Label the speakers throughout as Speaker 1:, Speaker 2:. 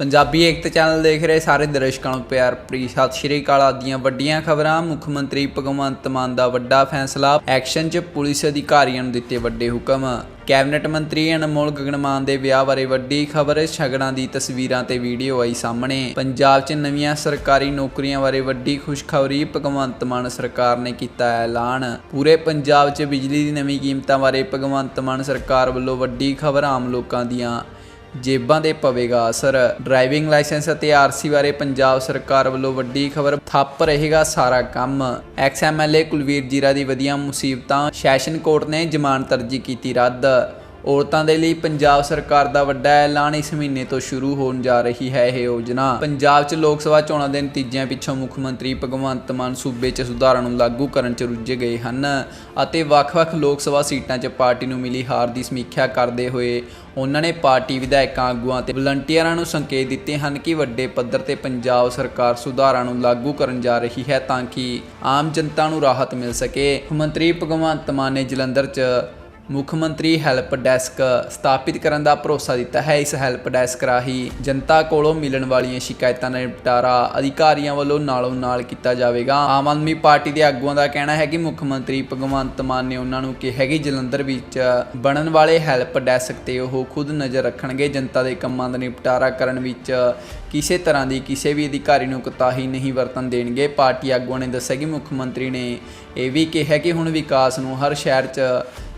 Speaker 1: ਪੰਜਾਬੀ ਏਕਤਾ channel ਦੇਖ ਰਹੇ ਸਾਰੇ ਦਰਸ਼ਕਾਂ ਨੂੰ ਪਿਆਰ ਭਰੀ ਸਤਿ ਸ਼੍ਰੀ ਅਕਾਲ। ਆਦੀਆਂ ਵੱਡੀਆਂ ਖਬਰਾਂ, ਮੁੱਖ ਮੰਤਰੀ ਭਗਵੰਤ ਮਾਨ ਦਾ ਵੱਡਾ ਫੈਸਲਾ, ਐਕਸ਼ਨ 'ਚ ਪੁਲਿਸ ਅਧਿਕਾਰੀਆਂ ਨੂੰ ਦਿੱਤੇ ਵੱਡੇ ਹੁਕਮ। ਕੈਬਨਿਟ ਮੰਤਰੀ ਅਨਮੋਲ ਗਗਨਮਾਨ ਦੇ ਵਿਆਹ ਬਾਰੇ ਵੱਡੀ ਖਬਰ ਛਗੜਾਂ ਦੀ ਤਸਵੀਰਾਂ ਤੇ ਵੀਡੀਓ ਆਈ ਸਾਹਮਣੇ। ਪੰਜਾਬ 'ਚ ਨਵੀਆਂ ਸਰਕਾਰੀ ਨੌਕਰੀਆਂ ਬਾਰੇ ਵੱਡੀ ਖੁਸ਼ਖਬਰੀ ਭਗਵੰਤ ਮਾਨ ਸਰਕਾਰ ਨੇ ਕੀਤਾ ਐਲਾਨ। ਪੂਰੇ ਪੰਜਾਬ 'ਚ ਬਿਜਲੀ ਦੀ ਨਵੀਂ ਕੀਮਤਾਂ ਬਾਰੇ ਭਗਵੰਤ ਮਾਨ ਸਰਕਾਰ ਵੱਲੋਂ ਵੱਡੀ ਖਬਰ ਆਮ ਲੋਕਾਂ ਦੀਆਂ। ਜੇਬਾਂ ਦੇ ਪਵੇਗਾ। ਅਸਰ ਡਰਾਈਵਿੰਗ ਲਾਇਸੈਂਸ ਅਤੇ ਆਰਸੀ ਬਾਰੇ ਪੰਜਾਬ ਸਰਕਾਰ ਵੱਲੋਂ ਵੱਡੀ ਖਬਰ ਥੱਪ ਰਹੇਗਾ ਸਾਰਾ ਕੰਮ। ਐਕਸ ਐਮਐਲਏ ਕੁਲਵੀਰ ਜੀਰਾ ਦੀ ਵਧੀਆਂ ਮੁਸੀਬਤਾਂ ਸੈਸ਼ਨ ਕੋਰਟ ਨੇ ਜ਼ਮਾਨਤ ਅਰਜੀ ਕੀਤੀ ਰੱਦ। ਔਰਤਾਂ ਦੇ ਲਈ ਪੰਜਾਬ ਸਰਕਾਰ ਦਾ ਵੱਡਾ ਐਲਾਨ ਇਸ ਮਹੀਨੇ ਤੋਂ ਸ਼ੁਰੂ ਹੋਣ ਜਾ ਰਹੀ ਹੈ ਇਹ ਯੋਜਨਾ। ਪੰਜਾਬ 'ਚ ਲੋਕ ਸਭਾ ਚੋਣਾਂ ਦੇ ਨਤੀਜਿਆਂ ਪਿੱਛੋਂ ਮੁੱਖ ਮੰਤਰੀ ਭਗਵੰਤ ਮਾਨ ਸੂਬੇ 'ਚ ਸੁਧਾਰਾਂ ਨੂੰ ਲਾਗੂ ਕਰਨ 'ਚ ਰੁੱਝੇ ਗਏ ਹਨ ਅਤੇ ਵੱਖ-ਵੱਖ ਲੋਕ ਸਭਾ ਸੀਟਾਂ 'ਚ ਪਾਰਟੀ ਨੂੰ ਮਿਲੀ ਹਾਰ ਦੀ ਸਮੀਖਿਆ ਕਰਦੇ ਹੋਏ ਉਹਨਾਂ ਨੇ ਪਾਰਟੀ ਵਿਧਾਇਕਾਂ, ਆਗੂਆਂ ਤੇ ਵਲੰਟੀਅਰਾਂ ਨੂੰ ਸੰਕੇਤ ਦਿੱਤੇ ਹਨ ਕਿ ਵੱਡੇ ਪੱਧਰ ਤੇ ਪੰਜਾਬ ਸਰਕਾਰ ਸੁਧਾਰਾਂ ਨੂੰ ਲਾਗੂ ਕਰਨ ਜਾ ਰਹੀ ਹੈ ਤਾਂ ਕਿ ਆਮ ਜਨਤਾ ਨੂੰ ਰਾਹਤ ਮਿਲ ਸਕੇ। ਮੁੱਖ ਮੰਤਰੀ ਭਗਵੰਤ ਮਾਨ ਨੇ ਜਲੰਧਰ 'ਚ ਮੁੱਖ ਮੰਤਰੀ ਹੈਲਪ ਡੈਸਕ ਸਥਾਪਿਤ ਕਰਨ ਦਾ ਭਰੋਸਾ ਦਿੱਤਾ ਹੈ। ਇਸ ਹੈਲਪ ਡੈਸਕ ਰਾਹੀਂ ਜਨਤਾ ਕੋਲੋਂ ਮਿਲਣ ਵਾਲੀਆਂ ਸ਼ਿਕਾਇਤਾਂ ਦਾ ਨਿਪਟਾਰਾ ਅਧਿਕਾਰੀਆਂ ਵੱਲੋਂ ਨਾਲੋਂ ਨਾਲ ਕੀਤਾ ਜਾਵੇਗਾ। ਆਮ ਆਦਮੀ ਪਾਰਟੀ ਦੇ ਆਗੂਆਂ ਦਾ ਕਹਿਣਾ ਹੈ ਕਿ ਮੁੱਖ ਮੰਤਰੀ ਭਗਵੰਤ ਮਾਨ ਨੇ ਉਹਨਾਂ ਨੂੰ ਕਿਹਾ ਕਿ ਜਲੰਧਰ ਵਿੱਚ ਬਣਨ ਵਾਲੇ ਹੈਲਪ ਡੈਸਕ ਤੇ ਉਹ ਖੁਦ ਨਜ਼ਰ ਰੱਖਣਗੇ। ਜਨਤਾ ਦੇ ਕੰਮਾਂ ਦਾ ਨਿਪਟਾਰਾ ਕਰਨ ਵਿੱਚ ਕਿਸੇ ਤਰ੍ਹਾਂ ਦੀ ਕਿਸੇ ਵੀ ਅਧਿਕਾਰੀ ਨੂੰ ਕੁਤਾਹੀ ਨਹੀਂ ਵਰਤਣ ਦੇਣਗੇ। ਪਾਰਟੀ ਆਗੂਆਂ ਨੇ ਦੱਸਿਆ ਕਿ ਮੁੱਖ ਮੰਤਰੀ ਨੇ ਇਹ ਵੀ ਕਿਹਾ ਕਿ ਹੁਣ ਵਿਕਾਸ ਨੂੰ ਹਰ ਸ਼ਹਿਰ 'ਚ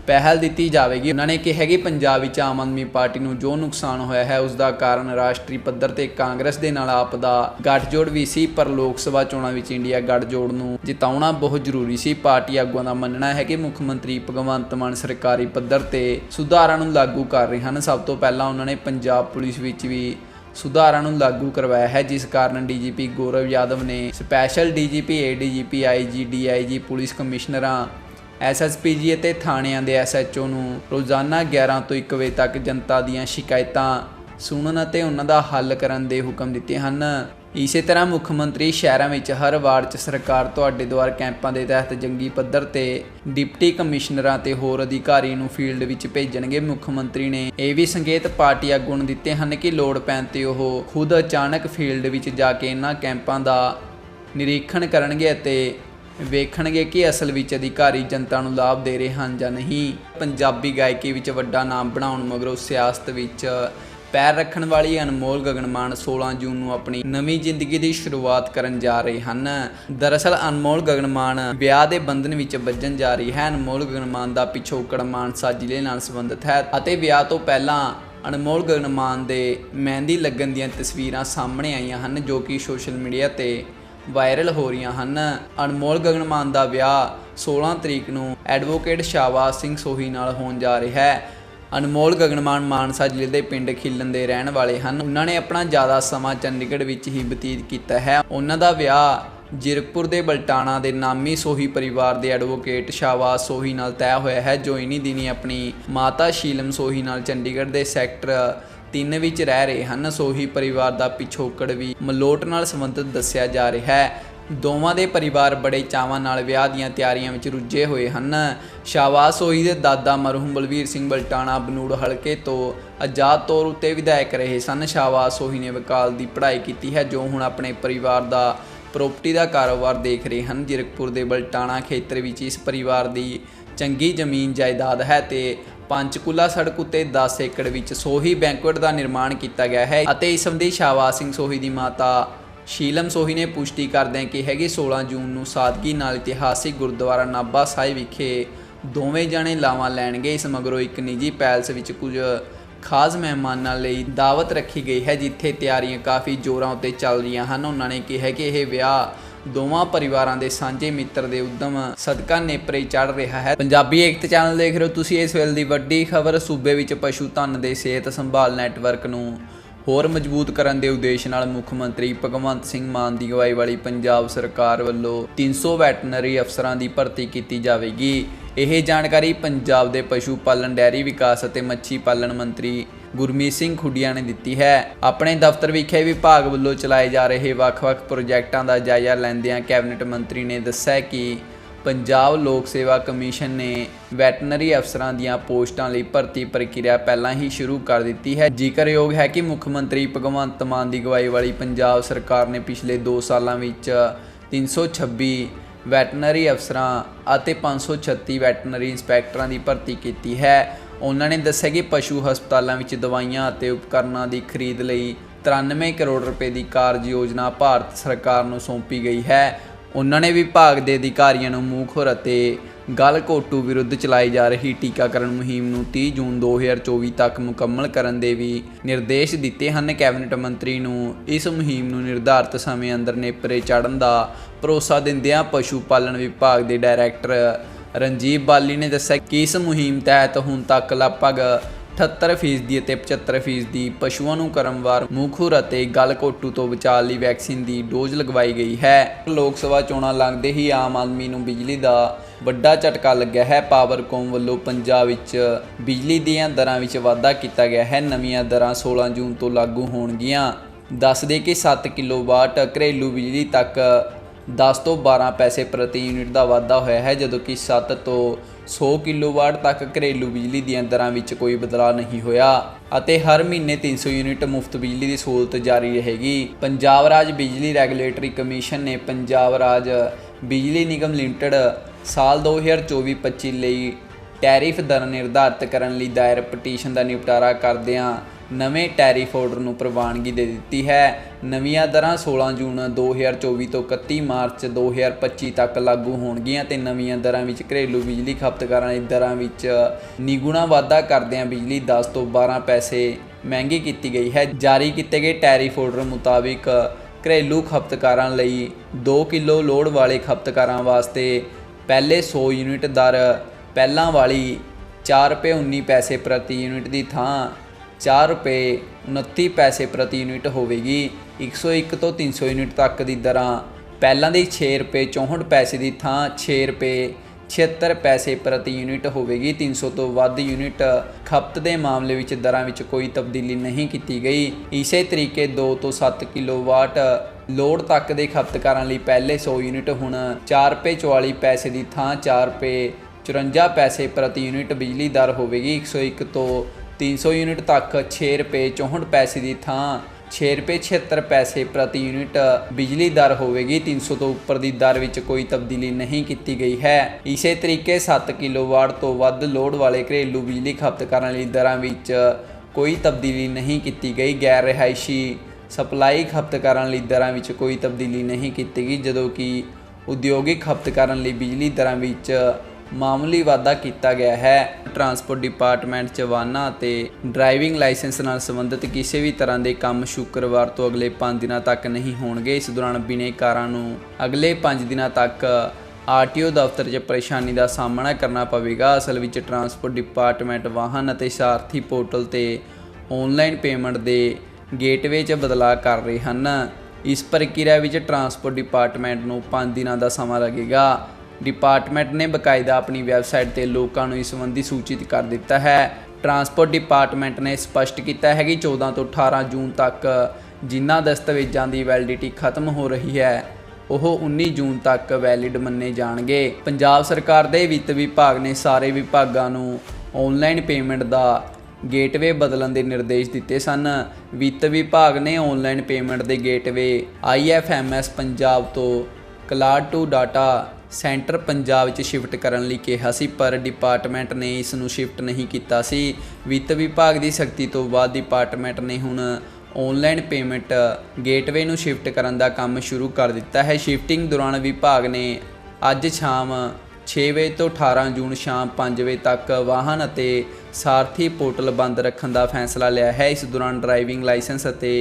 Speaker 1: ਪਹਿਲ ਦਿੱਤੀ ਜਾਵੇਗੀ। ਉਹਨਾਂ ਨੇ ਕਿਹਾ ਕਿ ਪੰਜਾਬ ਵਿੱਚ ਆਮ ਆਦਮੀ ਪਾਰਟੀ ਨੂੰ ਜੋ ਨੁਕਸਾਨ ਹੋਇਆ ਹੈ ਉਸ ਦਾ ਕਾਰਨ ਰਾਸ਼ਟਰੀ ਪੱਧਰ ਤੇ ਕਾਂਗਰਸ ਦੇ ਨਾਲ ਆਪ ਦਾ ਗੱਠਜੋੜ ਵੀ ਸੀ, ਪਰ ਲੋਕ ਸਭਾ ਚੋਣਾਂ ਵਿੱਚ ਇੰਡੀਆ ਗੱਠਜੋੜ ਨੂੰ ਜਿਤਾਉਣਾ ਬਹੁਤ ਜ਼ਰੂਰੀ ਸੀ। ਪਾਰਟੀ ਆਗੂਆਂ ਦਾ ਮੰਨਣਾ ਹੈ ਕਿ ਮੁੱਖ ਮੰਤਰੀ ਭਗਵੰਤ ਮਾਨ ਸਰਕਾਰੀ ਪੱਧਰ ਤੇ ਸੁਧਾਰਾਂ ਨੂੰ ਲਾਗੂ ਕਰ ਰਹੇ ਹਨ। ਸਭ ਤੋਂ ਪਹਿਲਾਂ ਉਹਨਾਂ ਨੇ ਪੰਜਾਬ ਪੁਲਿਸ ਵਿੱਚ ਵੀ ਸੁਧਾਰਾਂ ਨੂੰ ਲਾਗੂ ਕਰਵਾਇਆ ਹੈ, ਜਿਸ ਕਾਰਨ ਡੀਜੀਪੀ ਗੌਰਵ ਯਾਦਵ ਨੇ special DGP ADGP IG DIG police ਕਮਿਸ਼ਨਰਾਂ ਐਸਐਸਪੀਜੀ ਅਤੇ ਥਾਣਿਆਂ ਦੇ ਐਸਐਚਓ ਨੂੰ ਰੋਜ਼ਾਨਾ 11 ਤੋਂ 1 ਵਜੇ ਤੱਕ ਜਨਤਾ ਦੀਆਂ ਸ਼ਿਕਾਇਤਾਂ ਸੁਣਨ ਅਤੇ ਉਹਨਾਂ ਦਾ ਹੱਲ ਕਰਨ ਦੇ ਹੁਕਮ ਦਿੱਤੇ ਹਨ। ਇਸੇ ਤਰ੍ਹਾਂ ਮੁੱਖ ਮੰਤਰੀ ਸ਼ਹਿਰਾਂ ਵਿੱਚ ਹਰ ਵਾਰਡ 'ਚ ਸਰਕਾਰ ਤੁਹਾਡੇ ਦੁਆਰ ਕੈਂਪਾਂ ਦੇ ਤਹਿਤ ਜੰਗੀ ਪੱਧਰ ਤੇ ਡਿਪਟੀ ਕਮਿਸ਼ਨਰਾਂ ਤੇ ਹੋਰ ਅਧਿਕਾਰੀ ਨੂੰ ਫੀਲਡ ਵਿੱਚ ਭੇਜਣਗੇ। ਮੁੱਖ ਮੰਤਰੀ ਨੇ ਇਹ ਵੀ ਸੰਕੇਤ ਪਾਰਟੀ ਆਗੂ ਨੂੰ ਦਿੱਤੇ ਹਨ ਕਿ ਲੋੜ ਪੈਣ ਤੇ ਉਹ ਖੁਦ ਅਚਾਨਕ ਫੀਲਡ ਵਿੱਚ ਜਾ ਕੇ ਇਹਨਾਂ ਕੈਂਪਾਂ ਦਾ ਨਿਰੀਖਣ ਕਰਨਗੇ ਅਤੇ ਵੇਖਣਗੇ ਕਿ ਅਸਲ ਵਿੱਚ ਅਧਿਕਾਰੀ ਜਨਤਾ ਨੂੰ ਲਾਭ ਦੇ ਰਹੇ ਹਨ ਜਾਂ ਨਹੀਂ। ਪੰਜਾਬੀ ਗਾਇਕੀ ਵਿੱਚ ਵੱਡਾ ਨਾਮ ਬਣਾਉਣ ਮਗਰੋਂ ਸਿਆਸਤ ਵਿੱਚ ਪੈਰ ਰੱਖਣ ਵਾਲੀ ਅਨਮੋਲ ਗਗਨਮਾਨ 16 ਜੂਨ ਨੂੰ ਆਪਣੀ ਨਵੀਂ ਜ਼ਿੰਦਗੀ ਦੀ ਸ਼ੁਰੂਆਤ ਕਰਨ ਜਾ ਰਹੇ ਹਨ। ਦਰਅਸਲ, ਅਨਮੋਲ ਗਗਨਮਾਨ ਵਿਆਹ ਦੇ ਬੰਧਨ ਵਿੱਚ ਵੱਜਣ ਜਾ ਰਹੀ ਹੈ। ਅਨਮੋਲ ਗਗਨਮਾਨ ਦਾ ਪਿਛੋਕੜ ਮਾਨਸਾ ਜ਼ਿਲ੍ਹੇ ਨਾਲ ਸੰਬੰਧਿਤ ਹੈ ਅਤੇ ਵਿਆਹ ਤੋਂ ਪਹਿਲਾਂ ਅਨਮੋਲ ਗਗਨਮਾਨ ਦੇ ਮਹਿੰਦੀ ਲੱਗਣ ਦੀਆਂ ਤਸਵੀਰਾਂ ਸਾਹਮਣੇ ਆਈਆਂ ਹਨ, ਜੋ ਕਿ ਸੋਸ਼ਲ ਮੀਡੀਆ ਤੇ ਵਾਇਰਲ ਹੋ ਰਹੀਆਂ ਹਨ। ਅਨਮੋਲ ਗਗਨਮਾਨ ਦਾ ਵਿਆਹ 16 ਤਰੀਕ ਨੂੰ ਐਡਵੋਕੇਟ ਸ਼ਾਬਾਸ਼ ਸਿੰਘ ਸੋਹੀ ਨਾਲ ਹੋਣ ਜਾ ਰਿਹਾ ਹੈ। ਅਨਮੋਲ ਗਗਨਮਾਨ ਮਾਨਸਾ ਜ਼ਿਲ੍ਹੇ ਦੇ ਪਿੰਡ ਖਿਲਨ ਦੇ ਰਹਿਣ ਵਾਲੇ ਹਨ। ਉਹਨਾਂ ਨੇ ਆਪਣਾ ਜ਼ਿਆਦਾ ਸਮਾਂ ਚੰਡੀਗੜ੍ਹ ਵਿੱਚ ਹੀ ਬਤੀਤ ਕੀਤਾ ਹੈ। ਉਹਨਾਂ ਦਾ ਵਿਆਹ ਜਿਰਕਪੁਰ ਦੇ ਬਲਟਾਣਾ ਦੇ ਨਾਮੀ ਸੋਹੀ ਪਰਿਵਾਰ ਦੇ ਐਡਵੋਕੇਟ ਸ਼ਾਬਾਸ਼ ਸੋਹੀ ਨਾਲ ਤੈਅ ਹੋਇਆ ਹੈ, ਜੋ ਇਨੀ ਦਿਨੀ ਆਪਣੀ ਮਾਤਾ ਸ਼ੀਲਮ ਸੋਹੀ ਨਾਲ ਚੰਡੀਗੜ੍ਹ ਦੇ ਸੈਕਟਰ ਤਿੰਨ ਵਿੱਚ ਰਹਿ ਰਹੇ ਹਨ। ਸੋਹੀ ਪਰਿਵਾਰ ਦਾ ਪਿਛੋਕੜ ਵੀ ਮਲੋਟ ਨਾਲ ਸੰਬੰਧਿਤ ਦੱਸਿਆ ਜਾ ਰਿਹਾ ਹੈ। ਦੋਵਾਂ ਦੇ ਪਰਿਵਾਰ ਬੜੇ ਚਾਵਾਂ ਨਾਲ ਵਿਆਹ ਦੀਆਂ ਤਿਆਰੀਆਂ ਵਿੱਚ ਰੁੱਝੇ ਹੋਏ ਹਨ। ਸ਼ਾਬਾਸ਼ ਸੋਹੀ ਦੇ ਦਾਦਾ ਮਰਹੂਮ ਬਲਵੀਰ ਸਿੰਘ ਬਲਟਾਣਾ ਬਨੂੜ ਹਲਕੇ ਤੋਂ ਆਜ਼ਾਦ ਤੌਰ ਉੱਤੇ ਵਿਧਾਇਕ ਰਹੇ ਸਨ। ਸ਼ਾਬਾਸ਼ ਸੋਹੀ ਨੇ ਵਕਾਲ ਦੀ ਪੜ੍ਹਾਈ ਕੀਤੀ ਹੈ, ਜੋ ਹੁਣ ਆਪਣੇ ਪਰਿਵਾਰ ਦਾ ਪ੍ਰਾਪਰਟੀ ਦਾ ਕਾਰੋਬਾਰ ਦੇਖ ਰਹੇ ਹਨ। ਜਿਰਕਪੁਰ ਦੇ ਬਲਟਾਣਾ ਖੇਤਰ ਵਿੱਚ ਇਸ ਪਰਿਵਾਰ ਦੀ ਚੰਗੀ ਜ਼ਮੀਨ ਜਾਇਦਾਦ ਹੈ ਤੇ ਪੰਚਕੂਲਾ ਸੜਕ ਉੱਤੇ 10 ਏਕੜ ਵਿੱਚ ਸੋਹੀ ਬੈਂਕੁਏਟ ਦਾ ਨਿਰਮਾਣ ਕੀਤਾ ਗਿਆ ਹੈ ਅਤੇ ਇਸ ਸੰਬੰਧੀ ਸ਼ਾਹਬਾਜ਼ ਸਿੰਘ ਸੋਹੀ ਦੀ ਮਾਤਾ ਸ਼ੀਲਮ ਸੋਹੀ ਨੇ ਪੁਸ਼ਟੀ ਕਰਦਿਆਂ ਕਿਹਾ ਕਿ 16 ਜੂਨ ਨੂੰ ਸਾਦਗੀ ਨਾਲ ਇਤਿਹਾਸਿਕ ਗੁਰਦੁਆਰਾ ਨਾਭਾ ਸਾਹਿਬ ਵਿਖੇ ਦੋਵੇਂ ਜਣੇ ਲਾਵਾਂ ਲੈਣਗੇ। ਇਸ ਮਗਰੋਂ ਇੱਕ ਨਿੱਜੀ ਪੈਲਸ ਵਿੱਚ ਕੁਝ ਖਾਸ ਮਹਿਮਾਨਾਂ ਲਈ ਦਾਵਤ ਰੱਖੀ ਗਈ ਹੈ, ਜਿੱਥੇ ਤਿਆਰੀਆਂ ਕਾਫੀ ਜ਼ੋਰਾਂ ਉੱਤੇ ਚੱਲ ਰਹੀਆਂ ਹਨ। ਉਹਨਾਂ ਨੇ ਕਿਹਾ ਕਿ ਇਹ ਵਿਆਹ ਦੋਵਾਂ ਪਰਿਵਾਰਾਂ ਦੇ ਸਾਂਝੇ ਮਿੱਤਰ ਦੇ ਉਦਮ ਸਦਕਾ ਨੇਪਰੇ ਚੜ ਰਿਹਾ ਹੈ। ਪੰਜਾਬੀ ਏਕਤਾ ਚੈਨਲ ਦੇਖ ਰਹੇ ਹੋ ਤੁਸੀਂ ਇਸ ਵੇਲੇ ਦੀ ਵੱਡੀ ਖਬਰ, ਸੂਬੇ ਵਿੱਚ ਪਸ਼ੂ ਧਨ ਦੇ ਸਿਹਤ ਸੰਭਾਲ ਨੈਟਵਰਕ ਨੂੰ ਹੋਰ ਮਜ਼ਬੂਤ ਕਰਨ ਦੇ ਉਦੇਸ਼ ਨਾਲ ਮੁੱਖ ਮੰਤਰੀ ਭਗਵੰਤ ਸਿੰਘ ਮਾਨ ਦੀ ਅਗਵਾਈ ਵਾਲੀ ਪੰਜਾਬ ਸਰਕਾਰ ਵੱਲੋਂ 300 ਵੈਟਰਨਰੀ ਅਫਸਰਾਂ ਦੀ ਭਰਤੀ ਕੀਤੀ ਜਾਵੇਗੀ। ਇਹ ਜਾਣਕਾਰੀ ਪੰਜਾਬ ਦੇ ਪਸ਼ੂ ਪਾਲਣ, ਡੈਰੀ ਵਿਕਾਸ ਅਤੇ ਮੱਛੀ ਪਾਲਣ ਮੰਤਰੀ ਗੁਰਮੀਤ ਸਿੰਘ ਖੁੱਡੀਆਂ ਨੇ ਦਿੱਤੀ ਹੈ। ਆਪਣੇ ਦਫ਼ਤਰ ਵਿਖੇ ਵਿਭਾਗ ਵੱਲੋਂ ਚਲਾਏ ਜਾ ਰਹੇ ਵੱਖ-ਵੱਖ ਪ੍ਰੋਜੈਕਟਾਂ ਦਾ ਜਾਇਜ਼ਾ ਲੈਂਦਿਆਂ ਕੈਬਨਿਟ ਮੰਤਰੀ ਨੇ ਦੱਸਿਆ ਕਿ ਪੰਜਾਬ ਲੋਕ ਸੇਵਾ ਕਮਿਸ਼ਨ ਨੇ ਵੈਟਨਰੀ ਅਫਸਰਾਂ ਦੀਆਂ ਪੋਸਟਾਂ ਲਈ ਭਰਤੀ ਪ੍ਰਕਿਰਿਆ ਪਹਿਲਾਂ ਹੀ ਸ਼ੁਰੂ ਕਰ ਦਿੱਤੀ ਹੈ। ਜ਼ਿਕਰਯੋਗ ਹੈ ਕਿ ਮੁੱਖ ਮੰਤਰੀ ਭਗਵੰਤ ਮਾਨ ਦੀ ਅਗਵਾਈ ਵਾਲੀ ਪੰਜਾਬ ਸਰਕਾਰ ਨੇ ਪਿਛਲੇ 2 ਸਾਲਾਂ ਵਿੱਚ 326 ਵੈਟਨਰੀ ਅਫਸਰਾਂ ਅਤੇ 536 ਵੈਟਨਰੀ ਇੰਸਪੈਕਟਰਾਂ ਦੀ ਭਰਤੀ ਕੀਤੀ ਹੈ। ਉਹਨਾਂ ਨੇ ਦੱਸਿਆ ਕਿ ਪਸ਼ੂ ਹਸਪਤਾਲਾਂ ਵਿੱਚ ਦਵਾਈਆਂ ਅਤੇ ਉਪਕਰਨਾਂ ਦੀ ਖਰੀਦ ਲਈ 93 ਕਰੋੜ ਰੁਪਏ ਦੀ ਕਾਰਜ ਯੋਜਨਾ ਭਾਰਤ ਸਰਕਾਰ ਨੂੰ ਸੌਂਪੀ ਗਈ ਹੈ। ਉਹਨਾਂ ਨੇ ਵਿਭਾਗ ਦੇ ਅਧਿਕਾਰੀਆਂ ਨੂੰ ਮੂੰਹਖੋਰ ਅਤੇ ਗਲਘੋਟੂ ਵਿਰੁੱਧ ਚਲਾਈ ਜਾ ਰਹੀ ਟੀਕਾਕਰਨ ਮੁਹਿੰਮ ਨੂੰ 30 ਜੂਨ 2024 ਤੱਕ ਮੁਕੰਮਲ ਕਰਨ ਦੇ ਵੀ ਨਿਰਦੇਸ਼ ਦਿੱਤੇ ਹਨ। ਕੈਬਨਿਟ ਮੰਤਰੀ ਨੂੰ ਇਸ ਮੁਹਿੰਮ ਨੂੰ ਨਿਰਧਾਰਤ ਸਮੇਂ ਅੰਦਰ ਨੇਪਰੇ ਚਾੜਨ ਦਾ ਭਰੋਸਾ ਦਿੰਦਿਆਂ ਪਸ਼ੂ ਪਾਲਣ ਵਿਭਾਗ ਦੇ ਡਾਇਰੈਕਟਰ ਰਣਜੀਤ ਬਾਲੀ ਨੇ ਦੱਸਿਆ ਕਿ ਇਸ ਮੁਹਿੰਮ ਤਹਿਤ ਹੁਣ ਤੱਕ ਲਗਭਗ 78% ਅਤੇ 75% ਪਸ਼ੂਆਂ ਨੂੰ ਕਰਮਵਾਰ ਮੂੰਹਖੁਰ ਅਤੇ ਗਲਘੋਟੂ ਤੋਂ ਬਚਾਅ ਲਈ ਵੈਕਸੀਨ ਦੀ ਡੋਜ਼ ਲਗਵਾਈ ਗਈ ਹੈ। ਲੋਕ ਸਭਾ ਚੋਣਾਂ ਲੰਘਦੇ ਹੀ ਆਮ ਆਦਮੀ ਨੂੰ ਬਿਜਲੀ ਦਾ ਵੱਡਾ ਝਟਕਾ ਲੱਗਿਆ ਹੈ। ਪਾਵਰਕੌਮ ਵੱਲੋਂ ਪੰਜਾਬ ਵਿੱਚ ਬਿਜਲੀ ਦੀਆਂ ਦਰਾਂ ਵਿੱਚ ਵਾਧਾ ਕੀਤਾ ਗਿਆ ਹੈ। ਨਵੀਆਂ ਦਰਾਂ 16 ਜੂਨ ਤੋਂ ਲਾਗੂ ਹੋਣਗੀਆਂ। ਦੱਸਦੇ ਕਿ 7 ਕਿਲੋਵਾਟ ਘਰੇਲੂ ਬਿਜਲੀ ਤੱਕ 10 ਤੋਂ 12 ਪੈਸੇ ਪ੍ਰਤੀ ਯੂਨਿਟ ਦਾ ਵਾਧਾ ਹੋਇਆ ਹੈ, ਜਦੋਂ ਕਿ 7 ਤੋਂ 100 ਕਿਲੋਵਾਟ ਤੱਕ ਘਰੇਲੂ ਬਿਜਲੀ ਦੀਆਂ ਦਰਾਂ ਵਿੱਚ ਕੋਈ ਬਦਲਾਅ ਨਹੀਂ ਹੋਇਆ ਅਤੇ ਹਰ ਮਹੀਨੇ 300 ਯੂਨਿਟ ਮੁਫਤ ਬਿਜਲੀ ਦੀ ਸਹੂਲਤ ਜਾਰੀ ਰਹੇਗੀ। ਪੰਜਾਬ ਰਾਜ ਬਿਜਲੀ ਰੈਗੂਲੇਟਰੀ ਕਮਿਸ਼ਨ ਨੇ ਪੰਜਾਬ ਰਾਜ ਬਿਜਲੀ ਨਿਗਮ ਲਿਮਟਿਡ ਸਾਲ 2024-25 ਲਈ ਟੈਰਿਫ ਦਰ ਨਿਰਧਾਰਤ ਕਰਨ ਲਈ ਦਾਇਰ ਪਟੀਸ਼ਨ ਦਾ ਨਿਪਟਾਰਾ ਕਰਦਿਆਂ ਨਵੇਂ ਟੈਰਿਫ ਆਰਡਰ ਨੂੰ ਪ੍ਰਵਾਨਗੀ ਦੇ ਦਿੱਤੀ ਹੈ। ਨਵੀਆਂ ਦਰਾਂ 16 ਜੂਨ 2024 ਤੋਂ 31 ਮਾਰਚ 2025 ਤੱਕ ਲਾਗੂ ਹੋਣਗੀਆਂ ਤੇ ਨਵੀਆਂ ਦਰਾਂ ਵਿੱਚ ਘਰੇਲੂ ਬਿਜਲੀ ਖਪਤਕਾਰਾਂ ਦੀ ਦਰਾਂ ਵਿੱਚ ਨਿਗੁਣਾ ਵਾਧਾ ਕਰਦਿਆਂ ਬਿਜਲੀ 10 ਤੋਂ 12 ਪੈਸੇ ਮਹਿੰਗੀ ਕੀਤੀ ਗਈ ਹੈ। ਜਾਰੀ ਕੀਤੇ ਗਏ ਟੈਰਿਫ ਆਰਡਰ ਮੁਤਾਬਿਕ ਘਰੇਲੂ ਖਪਤਕਾਰਾਂ ਲਈ 2 ਕਿਲੋ ਲੋਡ ਵਾਲੇ ਖਪਤਕਾਰਾਂ ਵਾਸਤੇ ਪਹਿਲੇ 100 ਯੂਨਿਟ ਦਰ, ਪਹਿਲਾਂ ਵਾਲੀ 4 ਰੁਪਏ 19 ਪੈਸੇ ਪ੍ਰਤੀ ਯੂਨਿਟ ਦੀ ਥਾਂ 4 ਰੁਪਏ 29 ਪੈਸੇ ਪ੍ਰਤੀ ਯੂਨਿਟ ਹੋਵੇਗੀ। 101 ਤੋਂ 300 ਯੂਨਿਟ ਤੱਕ ਦੀ ਦਰਾਂ। ਪਹਿਲਾਂ ਦੀ 6 ਰੁਪਏ 64 ਪੈਸੇ ਦੀ ਥਾਂ 6 ਰੁਪਏ 76 ਪੈਸੇ ਪ੍ਰਤੀ ਯੂਨਿਟ ਹੋਵੇਗੀ। 300 ਤੋਂ ਵੱਧ ਯੂਨਿਟ ਖਪਤ ਦੇ ਮਾਮਲੇ ਵਿੱਚ ਦਰਾਂ ਵਿੱਚ ਕੋਈ ਤਬਦੀਲੀ ਨਹੀਂ ਕੀਤੀ ਗਈ। ਇਸੇ ਤਰੀਕੇ 2 ਤੋਂ 7 ਕਿਲੋਵਾਟ ਲੋਡ ਤੱਕ ਦੇ ਖਪਤਕਾਰਾਂ ਲਈ ਪਹਿਲੇ 100 ਯੂਨਿਟ ਹੁਣ 4 ਰੁਪਏ 44 ਪੈਸੇ ਦੀ ਥਾਂ 4 ਰੁਪਏ 54 ਪੈਸੇ ਪ੍ਰਤੀ ਯੂਨਿਟ ਬਿਜਲੀ ਦਰ ਹੋਵੇਗੀ। 101 ਤੋਂ 300 ਯੂਨਿਟ ਤੱਕ 6 ਰੁਪਏ 64 ਪੈਸੇ ਦੀ ਥਾਂ 6 ਰੁਪਏ 76 ਪੈਸੇ ਪ੍ਰਤੀ ਯੂਨਿਟ ਬਿਜਲੀ ਦਰ ਹੋਵੇਗੀ 300 ਤੋਂ ਉੱਪਰ ਦੀ ਦਰ ਵਿੱਚ ਕੋਈ ਤਬਦੀਲੀ ਨਹੀਂ ਕੀਤੀ ਗਈ ਹੈ ਇਸੇ ਤਰੀਕੇ 7 ਕਿਲੋਵਾਟ ਤੋਂ ਵੱਧ ਲੋਡ ਵਾਲੇ ਘਰੇਲੂ ਬਿਜਲੀ ਖਪਤਕਾਰਾਂ ਲਈ ਦਰਾਂ ਵਿੱਚ ਕੋਈ ਤਬਦੀਲੀ ਨਹੀਂ ਕੀਤੀ ਗਈ ਗੈਰ ਰਿਹਾਇਸ਼ੀ ਸਪਲਾਈ ਖਪਤਕਾਰਾਂ ਲਈ ਦਰਾਂ ਵਿੱਚ ਕੋਈ ਤਬਦੀਲੀ ਨਹੀਂ ਕੀਤੀ ਗਈ ਜਦੋਂ ਕਿ ਉਦਯੋਗਿਕ ਖਪਤਕਾਰਾਂ ਲਈ ਬਿਜਲੀ ਦਰਾਂ ਵਿੱਚ ਮਾਮੂਲੀ ਵਾਧਾ ਕੀਤਾ ਗਿਆ ਹੈ। ਟਰਾਂਸਪੋਰਟ ਡਿਪਾਰਟਮੈਂਟ ਚ ਵਾਹਨਾਂ ਅਤੇ ਡਰਾਈਵਿੰਗ ਲਾਇਸੈਂਸ ਨਾਲ ਸੰਬੰਧਿਤ ਕਿਸੇ ਵੀ ਤਰ੍ਹਾਂ ਦੇ ਕੰਮ ਸ਼ੁੱਕਰਵਾਰ ਤੋਂ ਅਗਲੇ 5 ਦਿਨਾਂ ਤੱਕ ਨਹੀਂ ਹੋਣਗੇ। ਇਸ ਦੌਰਾਨ ਬਿਨੇਕਾਰਾਂ ਨੂੰ ਅਗਲੇ 5 ਦਿਨਾਂ ਤੱਕ ਆਰਟੀਓ ਦਫ਼ਤਰ 'ਚ ਪਰੇਸ਼ਾਨੀ ਦਾ ਸਾਹਮਣਾ ਕਰਨਾ ਪਵੇਗਾ। ਅਸਲ ਵਿੱਚ ਟਰਾਂਸਪੋਰਟ ਡਿਪਾਰਟਮੈਂਟ ਵਾਹਨ ਅਤੇ ਸਾਰਥੀ ਪੋਰਟਲ ਤੇ ਆਨਲਾਈਨ ਪੇਮੈਂਟ ਦੇ ਗੇਟਵੇ 'ਚ ਬਦਲਾਅ ਕਰ ਰਹੇ ਹਨ। ਇਸ ਪ੍ਰਕਿਰਿਆ ਵਿੱਚ ਟਰਾਂਸਪੋਰਟ ਡਿਪਾਰਟਮੈਂਟ ਨੂੰ 5 ਦਿਨਾਂ ਦਾ ਸਮਾਂ ਲੱਗੇਗਾ। ਡਿਪਾਰਟਮੈਂਟ ਨੇ ਬਕਾਇਦਾ ਆਪਣੀ ਵੈਬਸਾਈਟ ਤੇ ਲੋਕਾਂ ਨੂੰ ਇਸ ਸੰਬੰਧੀ ਸੂਚਿਤ ਕਰ ਦਿੱਤਾ ਹੈ। ਟਰਾਂਸਪੋਰਟ ਡਿਪਾਰਟਮੈਂਟ ਨੇ ਸਪਸ਼ਟ ਕੀਤਾ ਹੈ ਕਿ 14 ਤੋਂ 18 ਜੂਨ ਤੱਕ ਜਿਨ੍ਹਾਂ ਦਸਤਾਵੇਜ਼ਾਂ ਦੀ ਵੈਲਿਡਿਟੀ ਖਤਮ ਹੋ ਰਹੀ ਹੈ, ਉਹ 19 ਜੂਨ ਤੱਕ ਵੈਲਿਡ ਮੰਨੇ ਜਾਣਗੇ। ਪੰਜਾਬ ਸਰਕਾਰ ਦੇ ਵਿੱਤ ਵਿਭਾਗ ਨੇ ਸਾਰੇ ਵਿਭਾਗਾਂ ਨੂੰ ਆਨਲਾਈਨ ਪੇਮੈਂਟ ਦਾ ਗੇਟਵੇ ਬਦਲਣ ਦੇ ਨਿਰਦੇਸ਼ ਦਿੱਤੇ ਸਨ। ਵਿੱਤ ਵਿਭਾਗ ਨੇ ਆਨਲਾਈਨ ਪੇਮੈਂਟ ਦੇ ਗੇਟਵੇ IFMS ਪੰਜਾਬ ਤੋਂ cloud to data centre Punjab ਵਿੱਚ ਸ਼ਿਫਟ ਕਰਨ ਲਈ ਕਿਹਾ ਸੀ, ਪਰ ਡਿਪਾਰਟਮੈਂਟ ਨੇ ਇਸ ਨੂੰ ਸ਼ਿਫਟ ਨਹੀਂ ਕੀਤਾ ਸੀ। ਵਿੱਤ ਵਿਭਾਗ ਦੀ ਸਖਤੀ ਤੋਂ ਬਾਅਦ ਡਿਪਾਰਟਮੈਂਟ ਨੇ ਹੁਣ ਆਨਲਾਈਨ ਪੇਮੈਂਟ ਗੇਟਵੇ ਨੂੰ ਸ਼ਿਫਟ ਕਰਨ ਦਾ ਕੰਮ ਸ਼ੁਰੂ ਕਰ ਦਿੱਤਾ ਹੈ। ਸ਼ਿਫਟਿੰਗ ਦੌਰਾਨ ਵਿਭਾਗ ਨੇ ਅੱਜ ਸ਼ਾਮ 6 ਵਜੇ ਤੋਂ 18 ਜੂਨ ਸ਼ਾਮ 5 ਵਜੇ ਤੱਕ ਵਾਹਨ ਅਤੇ ਸਾਰਥੀ ਪੋਰਟਲ ਬੰਦ ਰੱਖਣ ਦਾ ਫੈਸਲਾ ਲਿਆ ਹੈ। ਇਸ ਦੌਰਾਨ ਡਰਾਈਵਿੰਗ ਲਾਇਸੈਂਸ ਅਤੇ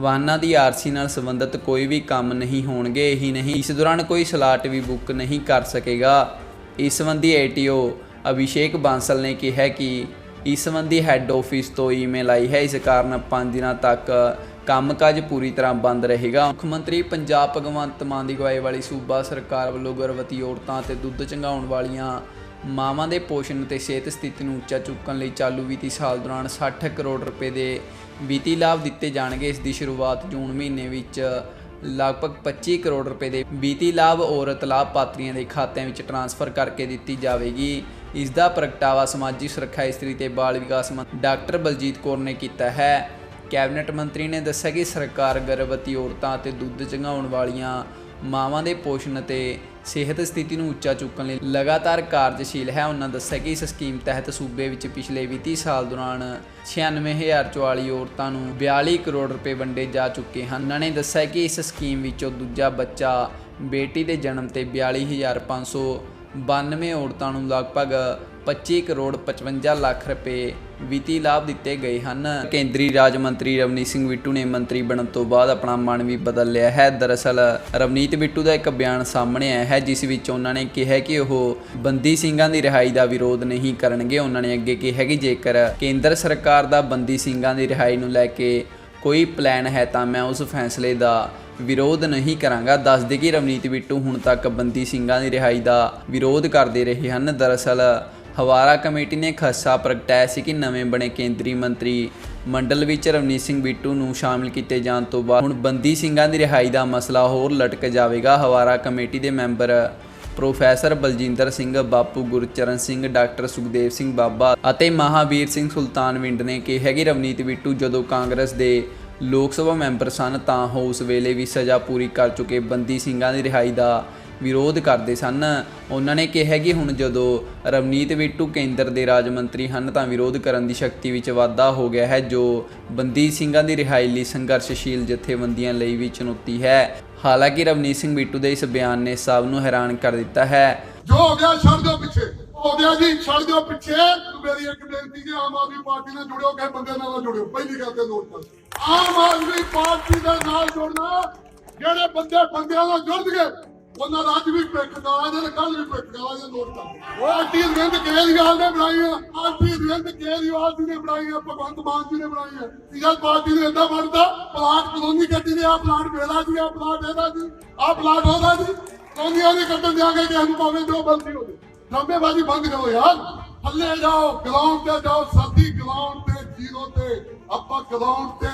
Speaker 1: ਵਾਹਨਾਂ ਦੀ ਆਰਸੀ ਨਾਲ ਸੰਬੰਧਿਤ ਕੋਈ ਵੀ ਕੰਮ ਨਹੀਂ ਹੋਣਗੇ ਹੀ ਨਹੀਂ। ਇਸ ਦੌਰਾਨ ਕੋਈ ਸਲਾਟ ਵੀ ਬੁੱਕ ਨਹੀਂ ਕਰ ਸਕੇਗਾ। ਇਸ ਸੰਬੰਧੀ ਏਟੀਓ ਅਭਿਸ਼ੇਕ ਬਾਂਸਲ ਨੇ ਕਿਹਾ ਕਿ ਇਸ ਸੰਬੰਧੀ ਹੈੱਡ ਆਫਿਸ ਤੋਂ ਈਮੇਲ ਆਈ ਹੈ। ਇਸ ਕਾਰਨ 5 ਦਿਨਾਂ ਤੱਕ ਕੰਮਕਾਜ ਪੂਰੀ ਤਰ੍ਹਾਂ ਬੰਦ ਰਹੇਗਾ। ਮੁੱਖ ਮੰਤਰੀ ਪੰਜਾਬ ਭਗਵੰਤ ਮਾਨ ਦੀ ਅਗਵਾਈ ਵਾਲੀ ਸੂਬਾ ਸਰਕਾਰ ਵੱਲੋਂ ਗਰਭਵਤੀ ਔਰਤਾਂ ਤੇ ਦੁੱਧ ਚੰਗਾਉਣ ਵਾਲੀਆਂ ਮਾਵਾਂ ਦੇ ਪੋਸ਼ਣ ਤੇ ਸਿਹਤ ਸਥਿਤੀ ਨੂੰ ਉੱਚਾ ਚੁੱਕਣ ਲਈ ਚਾਲੂ ਵਿੱਤੀ ਸਾਲ ਦੌਰਾਨ 60 ਕਰੋੜ ਰੁਪਏ ਦੇ ਵਿੱਤੀ ਲਾਭ ਦਿੱਤੇ ਜਾਣਗੇ। ਇਸ ਦੀ ਸ਼ੁਰੂਆਤ ਜੂਨ ਮਹੀਨੇ ਵਿੱਚ ਲਗਭਗ 25 ਕਰੋੜ ਰੁਪਏ ਦੇ ਵਿੱਤੀ ਲਾਭ ਔਰਤ ਲਾਭਪਾਤਰੀਆਂ ਦੇ ਖਾਤਿਆਂ ਵਿੱਚ ਟਰਾਂਸਫਰ ਕਰਕੇ ਦਿੱਤੀ ਜਾਵੇਗੀ। ਇਸ ਦਾ ਪ੍ਰਗਟਾਵਾ ਸਮਾਜੀ ਸੁਰੱਖਿਆ ਇਸਤਰੀ ਤੇ ਬਾਲ ਵਿਕਾਸ ਮੰਤਰੀ ਡਾਕਟਰ ਬਲਜੀਤ ਕੌਰ ਨੇ ਕੀਤਾ ਹੈ। ਕੈਬਨਿਟ ਮੰਤਰੀ ਨੇ ਦੱਸਿਆ ਕਿ ਸਰਕਾਰ ਗਰਭਵਤੀ ਔਰਤਾਂ ਅਤੇ ਦੁੱਧ ਚੰਗਾਉਣ ਵਾਲੀਆਂ ਮਾਵਾਂ ਦੇ ਪੋਸ਼ਣ ਅਤੇ ਸਿਹਤ ਸਥਿਤੀ ਨੂੰ ਉੱਚਾ ਚੁੱਕਣ ਲਈ ਲਗਾਤਾਰ ਕਾਰਜਸ਼ੀਲ ਹੈ। ਉਹਨਾਂ ਦੱਸਿਆ ਕਿ ਇਸ ਸਕੀਮ ਤਹਿਤ ਸੂਬੇ ਵਿੱਚ ਪਿਛਲੇ ਵਿੱਤੀ ਸਾਲ ਦੌਰਾਨ 96044 ਔਰਤਾਂ ਨੂੰ 42 ਕਰੋੜ ਰੁਪਏ ਵੰਡੇ ਜਾ ਚੁੱਕੇ ਹਨ। ਉਹਨਾਂ ਨੇ ਦੱਸਿਆ ਕਿ ਇਸ ਸਕੀਮ ਵਿੱਚੋਂ ਦੂਜਾ ਬੱਚਾ ਬੇਟੀ ਦੇ ਜਨਮ ਤੇ 42592 ਔਰਤਾਂ ਨੂੰ ਲਗਭਗ 25 ਕਰੋੜ 55 ਲੱਖ ਰੁਪਏ ਵਿੱਤੀ ਲਾਭ ਦਿੱਤੇ ਗਏ ਹਨ। ਕੇਂਦਰੀ ਰਾਜ ਮੰਤਰੀ ਰਵਨੀਤ ਸਿੰਘ ਬਿੱਟੂ ਨੇ ਮੰਤਰੀ ਬਣਨ ਤੋਂ ਬਾਅਦ ਆਪਣਾ ਮਨ ਵੀ ਬਦਲ ਲਿਆ ਹੈ। ਦਰਅਸਲ, ਰਵਨੀਤ ਬਿੱਟੂ ਦਾ ਇੱਕ ਬਿਆਨ ਸਾਹਮਣੇ ਆਇਆ ਹੈ, ਜਿਸ ਵਿੱਚ ਉਹਨਾਂ ਨੇ ਕਿਹਾ ਕਿ ਉਹ ਬੰਦੀ ਸਿੰਘਾਂ ਦੀ ਰਿਹਾਈ ਦਾ ਵਿਰੋਧ ਨਹੀਂ ਕਰਨਗੇ। ਉਹਨਾਂ ਨੇ ਅੱਗੇ ਕਿਹਾ ਕਿ ਜੇਕਰ ਕੇਂਦਰ ਸਰਕਾਰ ਦਾ ਬੰਦੀ ਸਿੰਘਾਂ ਦੀ ਰਿਹਾਈ ਨੂੰ ਲੈ ਕੇ ਕੋਈ ਪਲਾਨ ਹੈ, ਤਾਂ ਮੈਂ ਉਸ ਫੈਸਲੇ ਦਾ ਵਿਰੋਧ ਨਹੀਂ ਕਰਾਂਗਾ। ਦੱਸਦੇ ਕਿ ਰਵਨੀਤ ਬਿੱਟੂ ਹੁਣ ਤੱਕ ਬੰਦੀ ਸਿੰਘਾਂ ਦੀ ਰਿਹਾਈ ਦਾ ਵਿਰੋਧ ਕਰਦੇ ਰਹੇ ਹਨ। ਦਰਅਸਲ ਹਵਾਰਾ ਕਮੇਟੀ ਨੇ ਖਸਾ ਪ੍ਰਗਟਾਇਆ ਸੀ ਕਿ ਨਵੇਂ ਬਣੇ ਕੇਂਦਰੀ ਮੰਤਰੀ ਮੰਡਲ ਵਿੱਚ ਰਵਨੀਤ ਸਿੰਘ ਬਿੱਟੂ ਨੂੰ ਸ਼ਾਮਿਲ ਕੀਤੇ ਜਾਣ ਤੋਂ ਬਾਅਦ ਹੁਣ ਬੰਦੀ ਸਿੰਘਾਂ ਦੀ ਰਿਹਾਈ ਦਾ ਮਸਲਾ ਹੋਰ ਲਟਕ ਜਾਵੇਗਾ। ਹਵਾਰਾ ਕਮੇਟੀ ਦੇ ਮੈਂਬਰ ਪ੍ਰੋਫੈਸਰ ਬਲਜਿੰਦਰ ਸਿੰਘ, ਬਾਪੂ ਗੁਰਚਰਨ ਸਿੰਘ, ਡਾਕਟਰ ਸੁਖਦੇਵ ਸਿੰਘ ਬਾਬਾ ਅਤੇ ਮਹਾਵੀਰ ਸਿੰਘ ਸੁਲਤਾਨਵਿੰਡ ਨੇ ਕਿਹਾ ਕਿ ਰਵਨੀਤ ਬਿੱਟੂ ਜਦੋਂ ਕਾਂਗਰਸ ਦੇ ਲੋਕ ਸਭਾ ਮੈਂਬਰ ਸਨ ਤਾਂ ਉਹ ਉਸ ਵੇਲੇ ਵੀ ਸਜ਼ਾ ਪੂਰੀ ਕਰ ਚੁੱਕੇ। ਬੰਦੀ ਸਿੰਘਾਂ ਦੀ ਰਿਹਾਈ ਦਾ ਵਿਰੋਧ ਕਰਦੇ ਸਨ। ਉਹਨਾਂ ਨੇ ਕਿਹਾ ਕਿ ਹੁਣ ਜਦੋਂ ਰਵਨੀਤ ਬਿੱਟੂ ਕੇਂਦਰ ਦੇ ਰਾਜ ਮੰਤਰੀ ਹਨ ਤਾਂ ਵਿਰੋਧ ਕਰਨ ਦੀ ਸ਼ਕਤੀ ਵਿੱਚ ਵਾਧਾ ਹੋ ਗਿਆ ਹੈ, ਜੋ ਬੰਦੀ ਸਿੰਘਾਂ ਦੀ ਰਿਹਾਈ ਲਈ ਸੰਘਰਸ਼ਸ਼ੀਲ ਜਥੇਬੰਦੀਆਂ ਲਈ ਵੀ ਚੁਣੌਤੀ ਹੈ। ਹਾਲਾਂਕਿ ਰਵਨੀਤ ਸਿੰਘ ਬਿੱਟੂ ਦੇ ਇਸ ਬਿਆਨ ਨੇ ਸਭ ਨੂੰ ਹੈਰਾਨ ਕਰ ਦਿੱਤਾ ਹੈ।
Speaker 2: ਜੋ ਹੋ ਗਿਆ ਛੱਡ ਦਿਓ ਪਿੱਛੇ। ਹੋ ਗਿਆ ਜੀ, ਛੱਡ ਦਿਓ ਪਿੱਛੇ। ਮੇਰੀ ਇੱਕ ਬੇਨਤੀ ਜੀ ਆਮ ਆਦਮੀ ਪਾਰਟੀ ਨਾਲ ਜੁੜਿਓ, ਕਿਸੇ ਬੰਦੇ ਨਾਲ ਜੁੜਿਓ। ਪਹਿਲੀ ਗੱਲ ਤੇ ਨੋਟ ਕਰ ਆਮ ਆਦਮੀ ਪਾਰਟੀ ਦੇ ਨਾਲ ਜੁੜਨਾ, ਜਿਹੜੇ ਬੰਦੇ ਬੰਦਿਆਂ ਨਾਲ ਜੁੜਨਗੇ ਉਹਨਾਂ ਦਾ ਅੱਜ ਵੀ ਪਿੱਖ ਗਾਲਾਂ ਦੇ ਕੱਲ ਵੀ ਪਿੱਖ ਗਾਲਾਂ ਦੇ ਨੋਟ ਕਰ ਉਹ ਆਰਟੀ ਰਿੰਦ ਕੇਜਰੀਵਾਲ ਨੇ ਬਣਾਈਆਂ ਆਰਟੀ ਰਿੰਦ ਕੇਜਰੀਵਾਲ ਜੀ ਨੇ ਬਣਾਈਆਂ ਭਗਵੰਤ ਮਾਨ ਜੀ ਨੇ ਬਣਾਈਆਂ ਤੀਜਾ ਪਾਰਟੀ ਨੇ ਏਦਾਂ ਬਣਦਾ, ਪਲਾਟ ਕਲੋਨੀ ਕੱਟੀ ਨੇ ਆ ਪਲਾਟ ਮੇਰਾ ਜੀ ਆ ਪਲਾਟ ਇਹਦਾ ਜੀ ਆ ਪਲਾਟ ਉਹਦਾ ਜੀ। ਕਲੋਨੀਆਂ ਨਹੀਂ ਕੱਟਣ ਦਿਆਂਗੇ ਕਿ ਅਸੀਂ ਭਾਵੇਂ ਜੋ ਗਲਤੀ ਹੋ ਜਾਏ ਬੰਦ ਕਰੋ ਯਾਰ। ਥੱਲੇ ਜਾਓ ਗਰਾਊਂਡ ਤੇ ਜਾਓ, ਸਾਡੀ ਗਰਾਊਂਡ ਤੇ ਜ਼ੀਰੋ ਤੇ। ਆਪਾਂ ਗਰਾਊਂਡ ਤੇ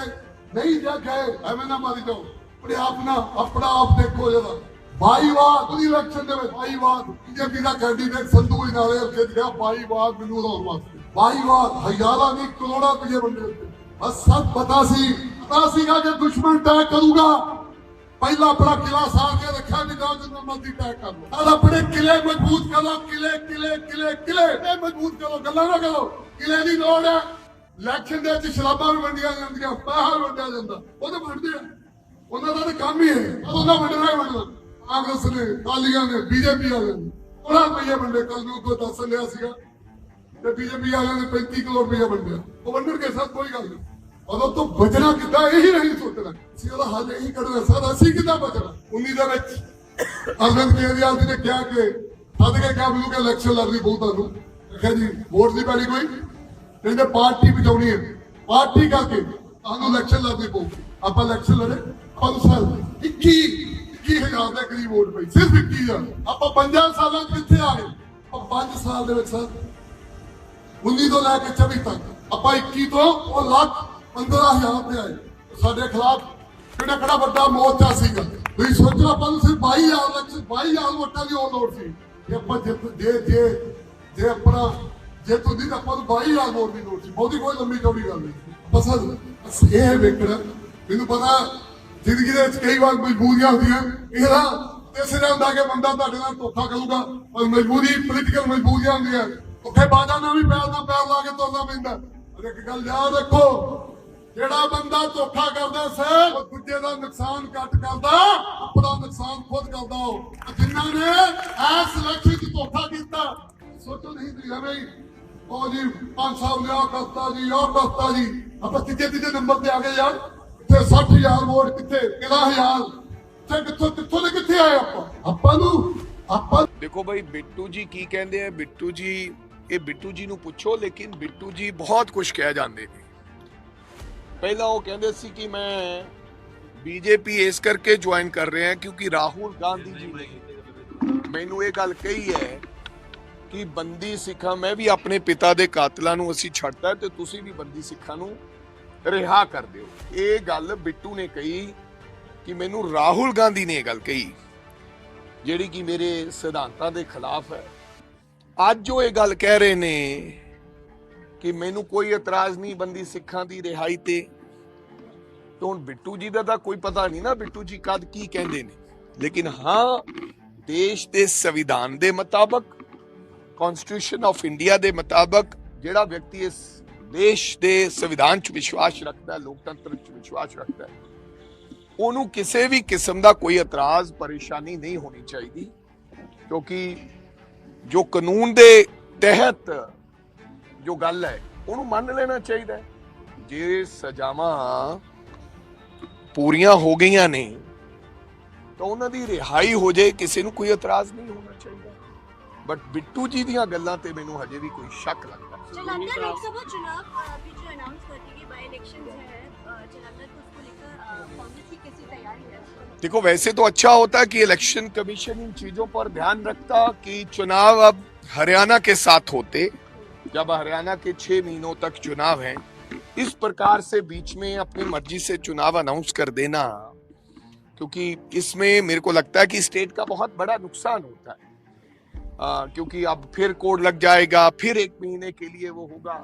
Speaker 2: ਨਹੀਂ ਜਾ ਗਏ ਐਵੇਂ ਨਾ ਮਾਰੀ ਜਾਓ। ਆਪਣੇ ਆਪ ਨਾ, ਆਪਣਾ ਆਪ ਦੇਖੋ ਜਰਾ। ਬਾਈਵਾਦ ਉਹਦੀ ਇਲੈਕਸ਼ਨ ਦੇ ਵਿੱਚ ਬਾਈਵਾਦ ਬੀਜੇਪੀ ਦਾ ਕੈਂਡੀਡੇਟ ਸੰਧੂ ਹੀ ਨਾਲੇ ਗਿਆ ਬਾਈਵਾਦ ਮੈਨੂੰ ਲਾਉਣ ਵਾਸਤੇ ਬਾਈਵਾਦ ਹਜ਼ਾਰਾਂ ਨਹੀਂ, ਕਰੋੜਾਂ ਰੁਪਏ ਬੰਦੇ ਬਸ ਸਭ ਪਤਾ ਸੀ, ਪਤਾ ਸੀਗਾ ਕਿ ਦੁਸ਼ਮਣ ਤੈਅ ਕਰੂਗਾ, ਪਹਿਲਾਂ ਆਪਣਾ ਕਿਲਾ ਸਾੜ ਕੇ ਰੱਖਿਆ ਕਿ ਜਿੰਨਾ ਮਰਜ਼ੀ ਅਟੈਕ ਕਰ ਲਓ। ਔਰ ਆਪਣੇ ਕਿਲੇ ਮਜ਼ਬੂਤ ਕਰੋ, ਕਿਲੇ ਕਿਲੇ ਕਿਲੇ ਕਿਲੇ ਇਹ ਮਜ਼ਬੂਤ ਕਰੋ, ਗੱਲਾਂ ਨਾ ਕਰੋ। ਕਿਲੇ ਦੀ ਲੋੜ ਹੈ। ਇਲੈਕਸ਼ਨ ਦੇ ਵਿੱਚ ਸ਼ਰਾਬਾਂ ਵੀ ਵੰਡੀਆਂ ਜਾਂਦੀਆਂ, ਪੈਸਾ ਵੰਡਿਆ ਜਾਂਦਾ। ਉਹ ਤਾਂ ਵੰਡਦੇ ਆ। ਉਹਨਾਂ ਦਾ ਤਾਂ ਕੰਮ ਹੀ ਹੈ। ਉਹਨਾਂ ਵੰਡਣਾ ਹੀ ਵੰਡਣਾ। ਕਾਂਗਰਸ ਨੇ ਕਾਲੀਆਂ ਨੇ, ਬੀਜੇਪੀ ਵਾਲੇ ਨੇ। ਉਹਨਾਂ ਰੁਪਏ ਵੰਡੇ ਕੱਲ ਨੂੰ ਕੋਈ ਦੱਸ ਲਿਆ ਸੀਗਾ। ਤੇ ਬੀਜੇਪੀ ਵਾਲਿਆਂ ਨੇ 35 ਕਰੋੜ ਰੁਪਏ ਵੰਡਿਆ। ਉਹ ਵੰਡਣਗੇ ਸਰ, ਕੋਈ ਗੱਲ ਨਹੀਂ। ਉਦੋਂ ਤੋਂ ਬਚਣਾ ਕਿੱਦਾਂ, ਇਹੀ ਨਹੀਂ ਸੋਚਣਾ। ਸੀ ਉਹਦਾ ਹੱਲ ਇਹੀ ਕੱਢਣਾ। ਸਰ, ਅਸੀਂ ਕਿੱਦਾਂ ਬਚਣਾ? 19 ਦੇ ਵਿੱਚ ਅਰਵਿੰਦ ਕੇਜਰੀਵਾਲ ਜੀ ਨੇ ਕਿਹਾ ਕਿ ਸੱਦ ਕੇ ਕਿਹਾ ਮੈਨੂੰ ਇਲੈਕਸ਼ਨ ਲੜਨੀ ਪਊ ਤੁਹਾਨੂੰ। ਦੇਖਿਆ ਜੀ, ਵੋਟ ਦੀ ਪੈਣੀ ਕੋਈ। ਕਹਿੰਦੇ ਪਾਰਟੀ ਬਚਾਉਣੀ ਹੈ। ਪਾਰਟੀ ਕਰਕੇ ਤੁਹਾਨੂੰ ਇਲੈਕਸ਼ਨ ਲੜਨੀ ਪਊ ਆਪਾਂ ਇਲੈਕਸ਼ਨ ਲੜੇ। 5 ਸਾਲ 21 21000 ਦੇ ਕਰੀਬ ਵੋਟ ਪਈ? ਸਿਰਫ 21000 ਆਪਾਂ 5 ਸਾਲਾਂ ਚ ਕਿੱਥੇ ਆ ਗਏ? ਆਪਾਂ 5 ਸਾਲ ਦੇ ਵਿੱਚ ਸਰ। 19 ਤੋਂ ਲੈ ਕੇ 24 ਤੱਕ। ਆਪਾਂ 21 ਤੋਂ ਉਹ ਲੱਖ 15000 ਤੇ ਆਏ। ਸਾਡੇ ਖਿਲਾਫ ਕਿਹੜਾ ਕਿਹੜਾ ਵੱਡਾ ਮੋਰਚਾ ਸੀਗਾ? ਤੁਸੀਂ ਸੋਚੋ, ਆਪਾਂ ਨੂੰ ਸਿਰਫ 22000 ਲੱਖ 22000 ਵੋਟਾਂ ਦੀ ਉਹ ਲੋੜ ਸੀ। ਕਿ ਆਪਾਂ ਜਿੱਤ ਜੇ ਜੇ ਜੇ ਆਪਣਾ ਜੇ ਤੁਸੀਂ ਆਪਾਂ ਨੂੰ 22000 ਵੋਟ ਦੀ ਲੋੜ ਸੀ। ਬਹੁਤੀ ਕੋਈ ਲੰਮੀ ਚੌੜੀ ਗੱਲ ਨਹੀਂ। ਬਸ ਬਸ ਇਹ ਵੇਖਣਾ। ਮੈਨੂੰ ਪਤਾ ਜ਼ਿੰਦਗੀ ਦੇ ਵਿੱਚ ਕਈ ਵਾਰ ਮਜਬੂਰੀਆਂ ਹੁੰਦੀਆਂ। ਇਹਦਾ ਇਸ ਹੁੰਦਾ ਕਿ ਬੰਦਾ ਤੁਹਾਡੇ ਨਾਲ ਧੋਖਾ ਕਰੂਗਾ, ਪਰ ਮਜਬੂਰੀ ਪੋਲੀਟੀਕਲ ਮਜਬੂਰੀਆਂ ਹੁੰਦੀਆਂ। ਉੱਥੇ ਬਾਜਾਂ ਨਾਲ ਵੀ ਪੈਰ ਨਾਲ ਪੈਰ ਲਾ ਕੇ ਤੁਰਨਾ ਪੈਂਦਾ। ਪਰ ਇੱਕ ਗੱਲ ਯਾਦ ਰੱਖੋ, ਜਿਹੜਾ ਬੰਦਾ ਧੋਖਾ ਕਰਦਾ ਸਰ ਉਹ ਦੂਜੇ ਦਾ ਨੁਕਸਾਨ ਘੱਟ ਕਰਦਾ, ਆਪਣਾ ਨੁਕਸਾਨ ਖੁਦ ਕਰਦਾ ਉਹ। ਜਿਨ੍ਹਾਂ ਨੇ ਐਸ ਇਲੈਕਸ਼ਨ 'ਚ ਧੋਖਾ ਕੀਤਾ, ਸੋਚੋ ਨਹੀਂ ਤੁਸੀਂ ਐਵੇਂ ਉਹ ਜੀ 5 ਸਾਲ ਲਿਆ ਕਰਤਾ ਜੀ ਉਹ ਕਰਤਾ ਜੀ। ਆਪਾਂ ਤੀਜੇ ਤੀਜੇ ਨੰਬਰ ਤੇ ਆ ਗਏ ਯਾਰ। ਤੇ 60000 ਵੋਟ ਕਿੱਥੇ? 11000 ਤੇ ਕਿੱਥੋਂ ਕਿੱਥੋਂ ਦੇ ਕਿੱਥੇ ਆਏ ਆਪਾਂ? ਆਪਾਂ ਨੂੰ ਆਪਾਂ
Speaker 3: ਦੇਖੋ ਭਾਈ ਬਿੱਟੂ ਜੀ ਕੀ ਕਹਿੰਦੇ ਆ? ਬਿੱਟੂ ਜੀ, ਇਹ ਬਿੱਟੂ ਜੀ ਨੂੰ ਪੁੱਛੋ, ਲੇਕਿਨ ਬਿੱਟੂ ਜੀ ਬਹੁਤ ਕੁਝ ਕਹਿ ਜਾਂਦੇ ਨੇ। ਪਹਿਲਾਂ ਉਹ ਕਹਿੰਦੇ ਸੀ ਕਿ ਮੈਂ ਬੀਜੇਪੀ ਇਸ ਕਰਕੇ ਜੁਆਇਨ ਕਰ ਰਿਹਾ ਕਿਉਂਕਿ ਰਾਹੁਲ ਗਾਂਧੀ ਜੀ ਨੇ ਮੈਨੂੰ ਇਹ ਗੱਲ ਕਹੀ ਹੈ ਕਿ ਬੰਦੀ ਸਿੱਖਾਂ, ਮੈਂ ਵੀ ਆਪਣੇ ਪਿਤਾ ਦੇ ਕਾਤਲਾਂ ਨੂੰ ਅਸੀਂ ਛੱਡਦਾ ਤੇ ਤੁਸੀਂ ਵੀ ਬੰਦੀ ਸਿੱਖਾਂ ਨੂੰ ਰਿਹਾ ਕਰ ਦਿਓ। ਇਹ ਗੱਲ ਬਿੱਟੂ ਨੇ ਕਹੀ ਕਿ ਮੈਨੂੰ ਰਾਹੁਲ ਗਾਂਧੀ ਨੇ ਇਹ ਗੱਲ ਕਹੀ, ਜਿਹੜੀ ਕਿ ਮੇਰੇ ਸਿਧਾਂਤਾਂ ਦੇ ਖਿਲਾਫ ਹੈ। ਅੱਜ ਉਹ ਇਹ ਗੱਲ ਕਹਿ ਰਹੇ ਨੇ ਕਿ ਮੈਨੂੰ ਕੋਈ ਇਤਰਾਜ਼ ਨਹੀਂ ਬੰਦੀ ਸਿੱਖਾਂ ਦੀ ਰਿਹਾਈ ਤੇ। ਤੇ ਹੁਣ ਬਿੱਟੂ ਜੀ ਦਾ ਤਾਂ ਕੋਈ ਪਤਾ ਨਹੀਂ ਨਾ ਬਿੱਟੂ ਜੀ ਕਦ ਕੀ ਕਹਿੰਦੇ ਨੇ। ਲੇਕਿਨ ਹਾਂ, ਦੇਸ਼ ਦੇ ਸੰਵਿਧਾਨ ਦੇ ਮੁਤਾਬਕ ਕਨਸਟੀਟਿਊਸ਼ਨ ਆਫ ਇੰਡੀਆ ਦੇ ਮੁਤਾਬਕ ਜਿਹੜਾ ਵਿਅਕਤੀ ਇਸ ਦੇਸ਼ ਦੇ ਸੰਵਿਧਾਨ 'ਚ ਵਿਸ਼ਵਾਸ ਰੱਖਦਾ ਲੋਕਤੰਤਰ 'ਚ ਵਿਸ਼ਵਾਸ ਰੱਖਦਾ ਉਹਨੂੰ ਕਿਸੇ ਵੀ ਕਿਸਮ ਦਾ ਕੋਈ ਇਤਰਾਜ਼, ਪਰੇਸ਼ਾਨੀ ਨਹੀਂ ਹੋਣੀ ਚਾਹੀਦੀ, ਕਿਉਂਕਿ ਜੋ ਕਾਨੂੰਨ ਦੇ ਤਹਿਤ ਜੋ ਗੱਲ ਹੈ, ਉਹਨੂੰ ਮੰਨ ਲੈਣਾ ਚਾਹੀਦਾ ਜੇ ਸਜ਼ਾਵਾਂ ਪੂਰੀਆਂ ਹੋ ਗਈਆਂ ਨੇ, ਤਾਂ ਉਹਨਾਂ ਦੀ ਰਿਹਾਈ ਹੋ ਜਾਏ, ਕਿਸੇ ਨੂੰ ਕੋਈ ਇਤਰਾਜ਼ ਨਹੀਂ ਹੋਣਾ ਚਾਹੀਦਾ। ਬਟ ਬਿੱਟੂ ਜੀ ਦੀਆਂ ਗੱਲਾਂ ਤੇ ਮੈਨੂੰ ਹਜੇ ਵੀ ਕੋਈ ਸ਼ੱਕ ਲੱਗਦਾ
Speaker 4: जालंधर लोकसभा चुनाव अभी जो अनाउंस कर दी गई बाई इलेक्शन है जालंधर तो उसको लेकर कांग्रेस की कैसी तैयारी है?
Speaker 3: देखो वैसे तो अच्छा होता कि इलेक्शन कमीशन इन चीज़ों पर ध्यान रखता कि चुनाव अब हरियाणा के साथ होते। जब हरियाणा के छह महीनों तक चुनाव है इस प्रकार से बीच में अपनी मर्ज़ी से चुनाव अनाउंस कर देना क्योंकि इसमें मेरे को लगता है कि स्टेट का बहुत बड़ा नुकसान होता है। आ, क्योंकि अब फिर कोड लग जाएगा फिर एक महीने के लिए वो होगा।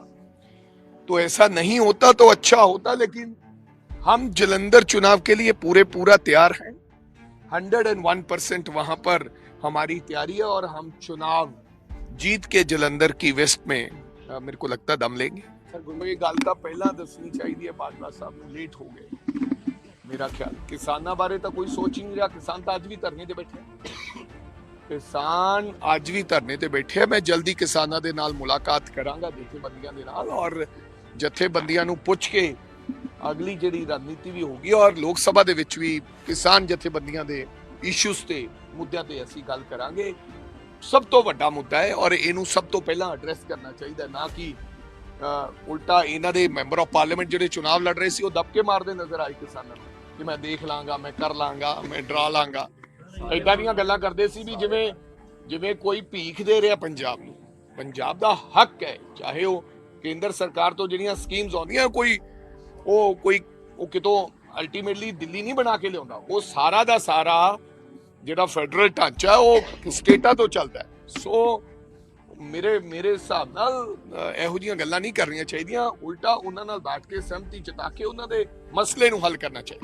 Speaker 3: तो ऐसा नहीं होता तो अच्छा होता लेकिन हम जलंधर चुनाव के लिए पूरे पूरा तैयार हैं। हंड्रेड एंड वन परसेंट वहाँ पर हमारी तैयारी है और हम चुनाव जीत के जलंधर की वेस्ट में आ, मेरे को लगता दम लेंगे। सर पहला दसवीं चाहिए बाजवा साहब लेट हो गए। मेरा ख्याल किसाना बारे तो कोई सोच ही नहीं रहा किसान तो आज भी तरने दे बैठे ਕਿਸਾਨ ਅੱਜ ਵੀ ਧਰਨੇ ਤੇ ਬੈਠੇ ਆ। ਮੈਂ ਜਲਦੀ ਕਿਸਾਨਾਂ ਦੇ ਨਾਲ ਮੁਲਾਕਾਤ ਕਰਾਂਗਾ ਜਥੇਬੰਦੀਆਂ ਦੇ ਨਾਲ ਔਰ ਜਥੇਬੰਦੀਆਂ ਨੂੰ ਪੁੱਛ ਕੇ ਅਗਲੀ ਜਿਹੜੀ ਰਣਨੀਤੀ ਵੀ ਹੋਗੀ ਔਰ ਲੋਕ ਸਭਾ ਦੇ ਵਿੱਚ ਵੀ ਕਿਸਾਨ ਜਥੇਬੰਦੀਆਂ ਦੇ ਇਸ਼ੂਸ ਤੇ ਮੁੱਦਿਆਂ ਤੇ ਅਸੀਂ ਗੱਲ ਕਰਾਂਗੇ। ਸਭ ਤੋਂ ਵੱਡਾ ਮੁੱਦਾ ਹੈ ਔਰ ਇਹਨੂੰ ਸਭ ਤੋਂ ਪਹਿਲਾਂ ਐਡਰੈਸ ਕਰਨਾ ਚਾਹੀਦਾ ਨਾ ਕਿ ਅ, ਉਲਟਾ ਇਹਨਾਂ ਦੇ ਮੈਂਬਰ ਆਫ ਪਾਰਲੀਮੈਂਟ ਜਿਹੜੇ ਚੁਣਾਵ ਲੜ ਰਹੇ ਸੀ ਉਹ ਦਬਕੇ ਮਾਰਦੇ ਨਜ਼ਰ ਆਏ ਕਿਸਾਨਾਂ ਨੂੰ ਕਿ ਮੈਂ ਦੇਖ ਲਾਂਗਾ ਮੈਂ ਕਰ ਲਾਂਗਾ ਮੈਂ ਡਰਾ ਲਾਂਗਾ। ਏਦਾਂ ਦੀਆਂ ਗੱਲਾਂ ਕਰਦੇ ਸੀ ਵੀ ਜਿਵੇਂ ਜਿਵੇਂ ਕੋਈ ਭੀਖ ਦੇ ਰਿਹਾ ਪੰਜਾਬ ਨੂੰ, ਪੰਜਾਬ ਦਾ ਹੱਕ ਹੈ, ਚਾਹੇ ਉਹ ਕੇਂਦਰ ਸਰਕਾਰ ਤੋਂ ਜਿਹੜੀਆਂ ਸਕੀਮਸ ਆਉਂਦੀਆਂ, ਕੋਈ ਉਹ ਕੋਈ, ਉਹ ਕਿਤੋਂ ਅਲਟੀਮੇਟਲੀ ਦਿੱਲੀ ਨਹੀਂ ਬਣਾ ਕੇ ਲਿਆਉਂਦਾ, ਉਹ ਸਾਰਾ ਦਾ ਸਾਰਾ ਜਿਹੜਾ ਫੈਡਰਲ ਢਾਂਚਾ ਉਹ ਸਟੇਟਾਂ ਤੋਂ ਚੱਲਦਾ ਸੋ ਮੇਰੇ ਮੇਰੇ ਹਿਸਾਬ ਨਾਲ ਇਹੋ ਜੀਆਂ ਗੱਲਾਂ ਨਹੀਂ ਕਰਨੀਆਂ ਚਾਹੀਦੀਆਂ, ਉਲਟਾ ਉਹਨਾਂ ਨਾਲ ਬੈਠ ਕੇ ਸਹਿਮਤੀ ਜਤਾ ਕੇ ਉਹਨਾਂ ਦੇ ਮਸਲੇ ਨੂੰ ਹੱਲ ਕਰਨਾ ਚਾਹੀਦਾ।